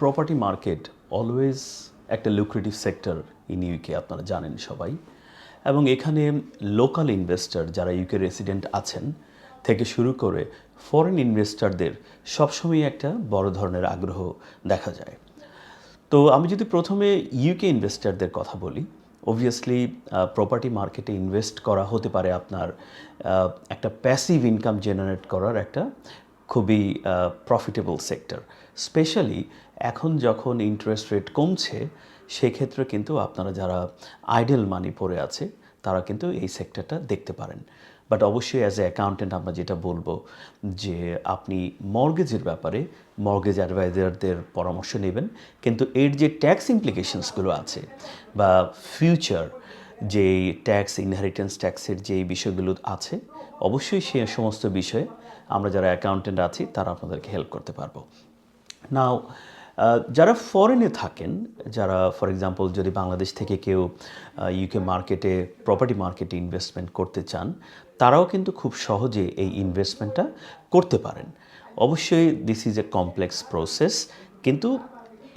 Property market always একটা lucrative sector in UK আপনারা জানেন সবাই। এবং এখানে লোকাল ইনভেস্টর যারা ইউকে রেসিডেন্ট আছেন থেকে শুরু করে ফরেন ইনভেস্টরদের সবসময় একটা বড় ধরনের আগ্রহ দেখা যায়। তো আমি যদি প্রথমে ইউকে ইনভেস্টরদের কথা বলি অবভিয়াসলি প্রপার্টি মার্কেটে ইনভেস্ট করা হতে পারে আপনার একটা প্যাসিভ ইনকাম জেনারেট করার একটা খুবই প্রফিটেবল সেক্টর স্পেশালি এখন যখন ইন্টারেস্ট রেট কমছে, সেক্ষেত্রে কিন্তু আপনারা যারা আইডেল মানি পড়ে আছে, তারা কিন্তু এই সেক্টরটা দেখতে পারেন। বাট অবশ্যই অ্যাজ এ অ্যাকাউন্টেন্ট আমরা যেটা বলব, যে আপনি মর্গেজের ব্যাপারে মর্গেজ অ্যাডভাইজারদের পরামর্শ নেবেন। কিন্তু এর যে ট্যাক্স ইমপ্লিকেশনসগুলো আছে, বা ফিউচার যেই ট্যাক্স ইনহেরিটেন্স ট্যাক্সের যেই বিষয়গুলো আছে, অবশ্যই সে সমস্ত বিষয়ে আমরা যারা অ্যাকাউন্টেন্ট আছি, তারা আপনাদেরকে হেল্প করতে পারব। নাও যারা ফরেনে থাকেন, যারা ফর এক্সাম্পল যদি বাংলাদেশ থেকে কেউ ইউকে মার্কেটে প্রপার্টি মার্কেটে ইনভেস্টমেন্ট করতে চান, তারাও কিন্তু খুব সহজে এই ইনভেস্টমেন্টটা করতে পারেন। অবশ্যই this is a complex process কিন্তু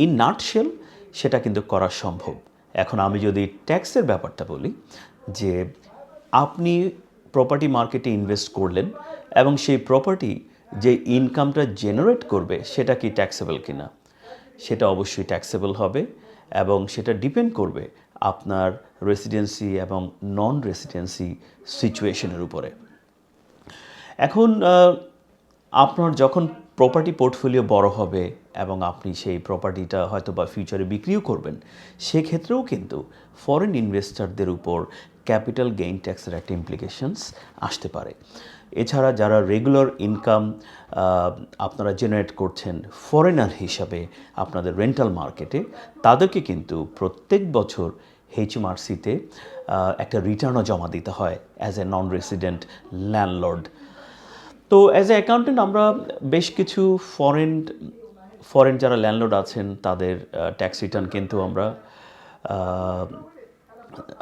ইন নাটশেল সেটা কিন্তু করা সম্ভব। এখন আমি যদি ট্যাক্সের ব্যাপারটা বলি, যে আপনি প্রপার্টি মার্কেটে ইনভেস্ট করলেন এবং সেই প্রপার্টি যে ইনকামটা জেনারেট করবে, সেটা কি ট্যাক্সেবল কিনা? সেটা অবশ্যই ট্যাক্সেবল হবে এবং সেটা ডিপেন্ড করবে আপনার রেসিডেন্সি এবং নন রেসিডেন্সি সিচুয়েশনের উপরে। এখন আপনার যখন প্রপার্টি পোর্টফোলিও বড় হবে এবং আপনি সেই প্রপার্টিটা হয়তো বা ফিউচারে বিক্রিও করবেন, সেক্ষেত্রেও কিন্তু ফরেন ইনভেস্টরদের উপর ক্যাপিটাল গেইন ট্যাক্সের একটা ইমপ্লিকেশনস আসতে পারে। এছাড়া যারা রেগুলার ইনকাম আপনারা জেনারেট করছেন ফরেনার হিসাবে আপনাদের রেন্টাল মার্কেটে তাদেরকে কিন্তু প্রত্যেক বছর এইচএমআরসিতে একটা রিটার্নও জমা দিতে হয় as a non resident landlord তো অ্যাজ এ অ্যাকাউন্টেন্ট আমরা বেশ কিছু ফরেন ফরেন যারা ল্যান্ডলোড আছেন তাদের ট্যাক্স রিটার্ন কিন্তু আমরা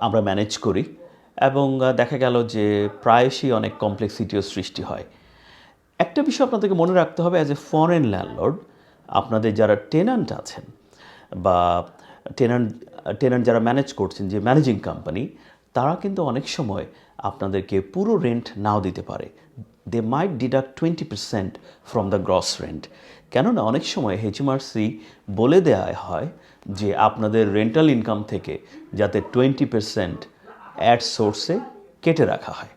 আমরা ম্যানেজ করি। এবং দেখা গেল যে প্রায়শই অনেক কমপ্লেক্সিটিও সৃষ্টি হয়। একটা বিষয় আপনাদেরকে মনে রাখতে হবে অ্যাজ এ ফরেন ল্যান্ডলর্ড আপনাদের যারা টেনান্ট আছেন বা টেনান্ট টেনান্ট যারা ম্যানেজ করছেন, যে ম্যানেজিং কোম্পানি তারা কিন্তু অনেক সময় আপনাদেরকে পুরো রেন্ট নাও দিতে পারে। They might deduct twenty percent from the gross rent কেননা অনেক সময় হেচএমআরসি বলে দেওয়া হয় যে আপনাদের রেন্টাল ইনকাম থেকে যাতে টোয়েন্টি পার্সেন্ট অ্যাড সোর্সে কেটে রাখা হয়।